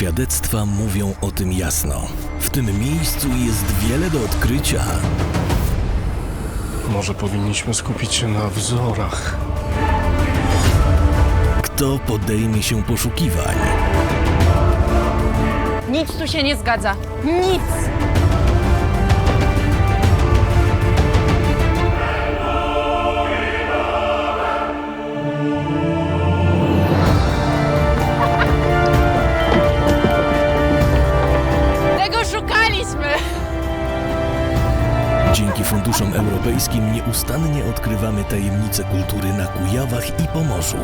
Świadectwa mówią o tym jasno. W tym miejscu jest wiele do odkrycia. Może powinniśmy skupić się na wzorach. Kto podejmie się poszukiwań? Nic tu się nie zgadza. Nic! Szukaliśmy! Dzięki funduszom europejskim nieustannie odkrywamy tajemnice kultury na Kujawach i Pomorzu.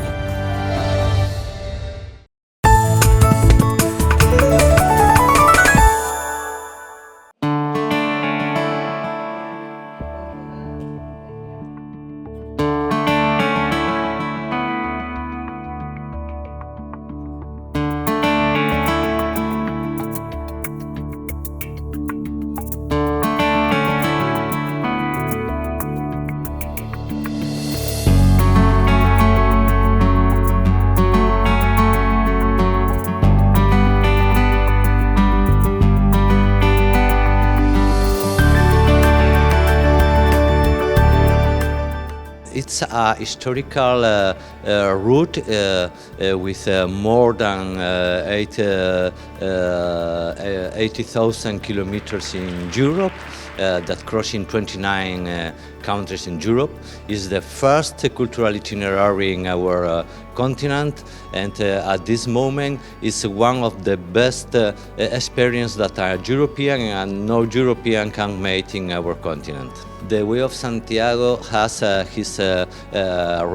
it's a historical uh, uh, route uh, with more than 80,000 kilometers in Europe that crosses 29 countries in Europe. It's the first cultural itinerary in our continent and uh, at this moment is one of the best uh, experience that a European and no European can make in our continent. The Way of Santiago has uh, his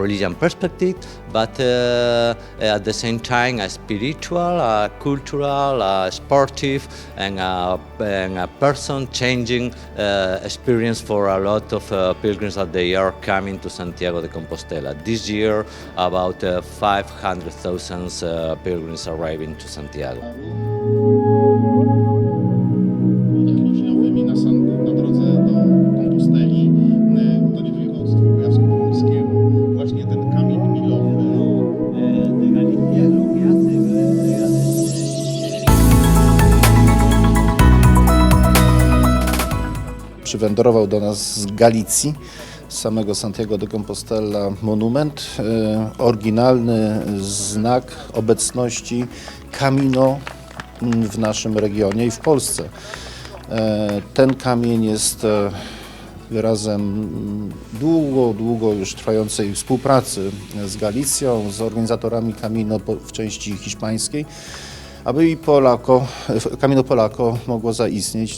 religion perspective, but at the same time a spiritual, a cultural, a sportive, and a, and a person changing experience for a lot of pilgrims that they are coming to Santiago de Compostela. This year, about uh, 500,000 uh, pilgrims arriving to Santiago. roślinowymi na, san, na drodze do Komposteli. E, przywędrował do nas z Galicji, samego Santiago de Compostela monument, e, oryginalny znak obecności Camino w naszym regionie i w Polsce. E, Ten kamień jest e, wyrazem mm, długo, długo już trwającej współpracy z Galicją, z organizatorami Camino w części hiszpańskiej, aby i Polako, Camino Polako mogło zaistnieć.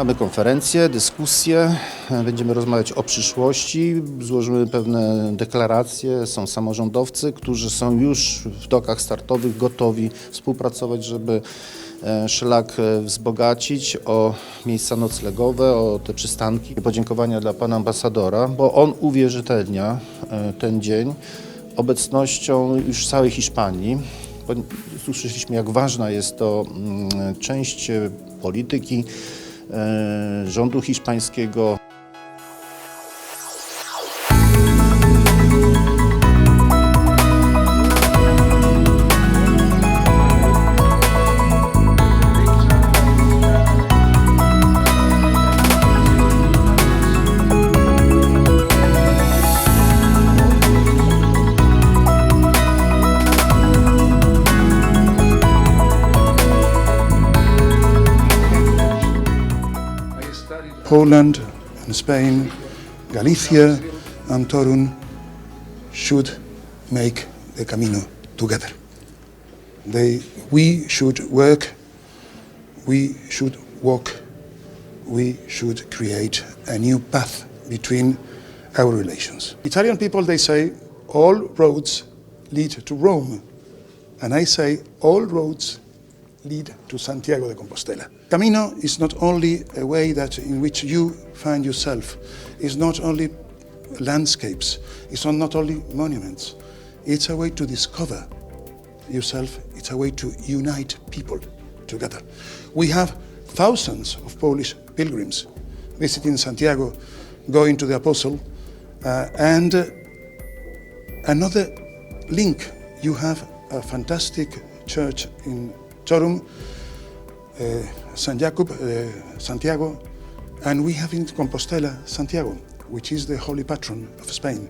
Mamy konferencję, dyskusję, będziemy rozmawiać o przyszłości, złożymy pewne deklaracje, są samorządowcy, którzy są już w dokach startowych gotowi współpracować, żeby e, szlak e, wzbogacić o miejsca noclegowe, o te przystanki. Podziękowania dla pana ambasadora, bo on uwierzytelnia e, ten dzień obecnością już całej Hiszpanii. Słyszeliśmy, jak ważna jest to mm, część polityki rządu hiszpańskiego. Poland and Spain, Galicia and Torun should make the Camino together. They, we should work, we should walk, we should create a new path between our relations. Italian people, they say, all roads lead to Rome. And I say, all roads lead to Santiago de Compostela. Camino is not only a way that in which you find yourself, it's not only landscapes, it's not, only monuments, it's a way to discover yourself, it's a way to unite people together. We have thousands of Polish pilgrims visiting Santiago, going to the Apostle, uh, and uh, another link. You have a fantastic church in Chorum, uh, San Jacob, uh, Santiago, and we have in Compostela Santiago, which is the holy patron of Spain.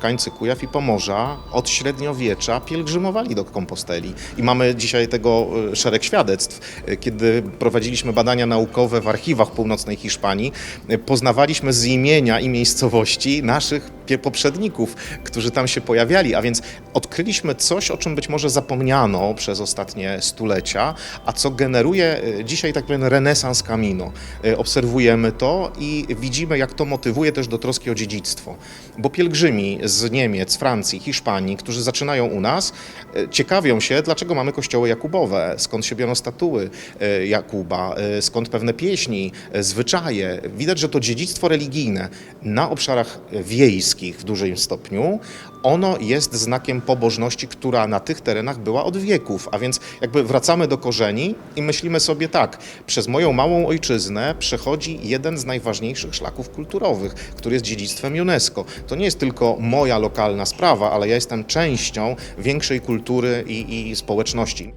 Mieszkańcy Kujaw i Pomorza od średniowiecza pielgrzymowali do Komposteli. I mamy dzisiaj tego e, szereg świadectw. E, Kiedy prowadziliśmy badania naukowe w archiwach północnej Hiszpanii, e, poznawaliśmy z imienia i miejscowości naszych poprzedników, którzy tam się pojawiali, a więc odkryliśmy coś, o czym być może zapomniano przez ostatnie stulecia, a co generuje e, dzisiaj tak powiem renesans Camino. E, Obserwujemy to i widzimy, jak to motywuje też do troski o dziedzictwo. Bo pielgrzymi z Niemiec, Francji, Hiszpanii, którzy zaczynają u nas, e, ciekawią się, dlaczego mamy kościoły Jakubowe, skąd się biorą statuły Jakuba, skąd pewne pieśni, zwyczaje. Widać, że to dziedzictwo religijne na obszarach wiejskich w dużym stopniu, ono jest znakiem pobożności, która na tych terenach była od wieków. A więc jakby wracamy do korzeni i myślimy sobie tak, przez moją małą ojczyznę przechodzi jeden z najważniejszych szlaków kulturowych, który jest dziedzictwem UNESCO. To nie jest tylko moja lokalna sprawa, ale ja jestem częścią większej kultury i, i społeczności.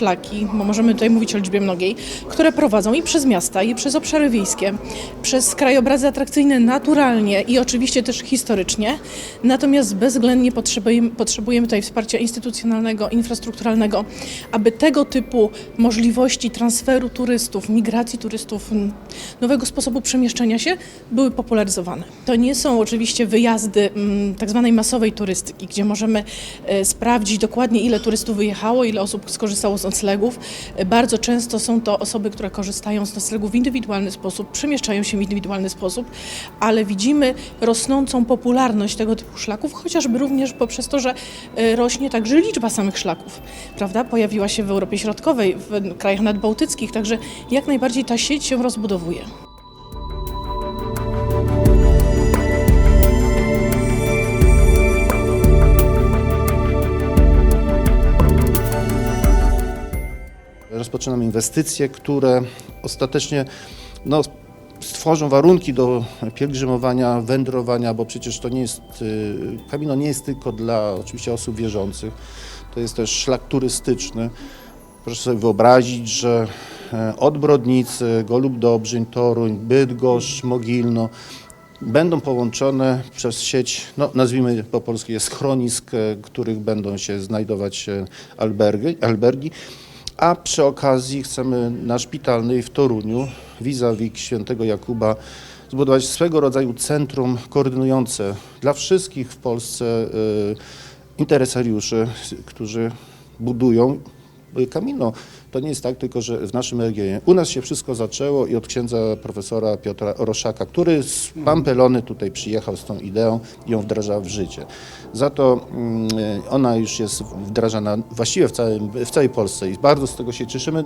Szlaki, bo możemy tutaj mówić o liczbie mnogiej, które prowadzą i przez miasta, i przez obszary wiejskie, przez krajobrazy atrakcyjne naturalnie i oczywiście też historycznie. Natomiast bezwzględnie potrzebujemy, potrzebujemy tutaj wsparcia instytucjonalnego, infrastrukturalnego, aby tego typu możliwości transferu turystów, migracji turystów, nowego sposobu przemieszczania się były popularyzowane. To nie są oczywiście wyjazdy tak zwanej masowej turystyki, gdzie możemy e, sprawdzić dokładnie ile turystów wyjechało, ile osób skorzystało z noclegów. E, Bardzo często są to osoby, które korzystają z noclegów w indywidualny sposób, przemieszczają się w indywidualny sposób, ale widzimy rosnącą popularność tego typu szlaków, chociażby również poprzez to, że e, rośnie także liczba samych szlaków, prawda? Pojawiła się w Europie Środkowej, w krajach nadbałtyckich, także jak najbardziej ta sieć się rozbudowuje. Rozpoczynamy inwestycje, które ostatecznie no, stworzą warunki do pielgrzymowania, wędrowania, bo przecież to nie jest, y, Camino nie jest tylko dla oczywiście osób wierzących, to jest też szlak turystyczny. Proszę sobie wyobrazić, że e, od Brodnicy, Golub Dobrzyń, Toruń, Bydgoszcz, Mogilno będą połączone przez sieć, no, nazwijmy po polsku, schronisk, e, których będą się znajdować e, albergi, albergi. A przy okazji chcemy na Szpitalnej w Toruniu, vis-a-vis świętego Jakuba, zbudować swego rodzaju centrum koordynujące dla wszystkich w Polsce y, interesariuszy, którzy budują Camino. To nie jest tak tylko, że w naszym regionie. U nas się wszystko zaczęło i od księdza profesora Piotra Roszaka, który z Pampelony tutaj przyjechał z tą ideą i ją wdraża w życie. Za to mm, ona już jest wdrażana właściwie w, całym, w całej Polsce i bardzo z tego się cieszymy.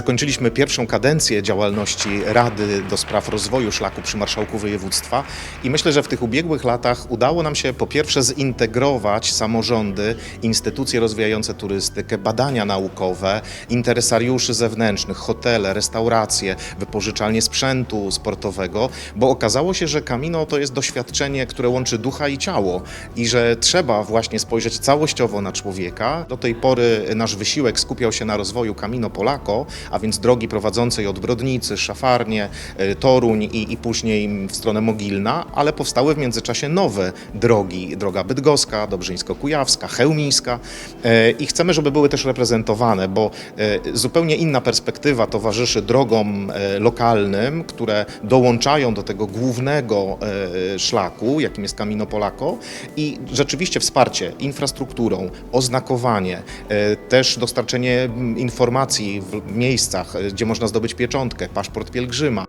Zakończyliśmy pierwszą kadencję działalności Rady do Spraw Rozwoju Szlaku przy Marszałku Województwa i myślę, że w tych ubiegłych latach udało nam się po pierwsze zintegrować samorządy, instytucje rozwijające turystykę, badania naukowe, interesariuszy zewnętrznych, hotele, restauracje, wypożyczalnie sprzętu sportowego, bo okazało się, że Camino to jest doświadczenie, które łączy ducha i ciało i że trzeba właśnie spojrzeć całościowo na człowieka. Do tej pory nasz wysiłek skupiał się na rozwoju Camino Polako, a więc drogi prowadzącej od Brodnicy, Szafarnie, e, Toruń i, i później w stronę Mogilna, ale powstały w międzyczasie nowe drogi. Droga bydgoska, dobrzyńsko-kujawska, chełmińska e, i chcemy, żeby były też reprezentowane, bo e, zupełnie inna perspektywa towarzyszy drogom lokalnym, które dołączają do tego głównego szlaku, jakim jest Camino Polako i rzeczywiście wsparcie infrastrukturą, oznakowanie, też dostarczenie informacji w miejscach, e, gdzie można zdobyć pieczątkę, paszport pielgrzyma.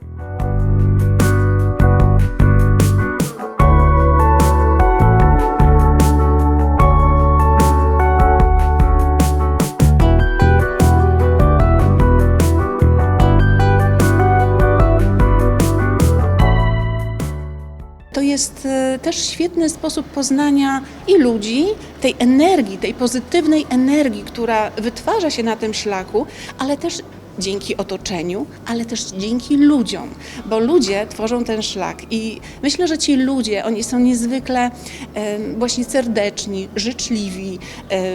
To jest e, też świetny sposób poznania i ludzi, tej energii, tej pozytywnej energii, która wytwarza się na tym szlaku, ale też dzięki otoczeniu, ale też dzięki ludziom, bo ludzie tworzą ten szlak i myślę, że ci ludzie, oni są niezwykle właśnie serdeczni, życzliwi,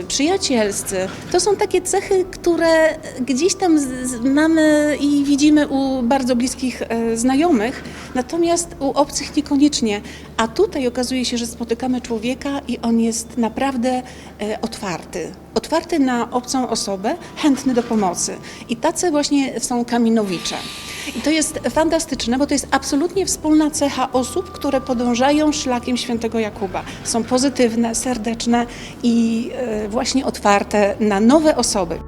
przyjacielscy. To są takie cechy, które gdzieś tam z, z mamy i widzimy u bardzo bliskich e, znajomych, natomiast u obcych niekoniecznie. A tutaj okazuje się, że spotykamy człowieka i on jest naprawdę e, otwarty. Otwarty na obcą osobę, chętny do pomocy. I tacy właśnie są kaminowicze. I to jest fantastyczne, bo to jest absolutnie wspólna cecha osób, które podążają szlakiem świętego Jakuba. Są pozytywne, serdeczne i e, właśnie otwarte na nowe osoby.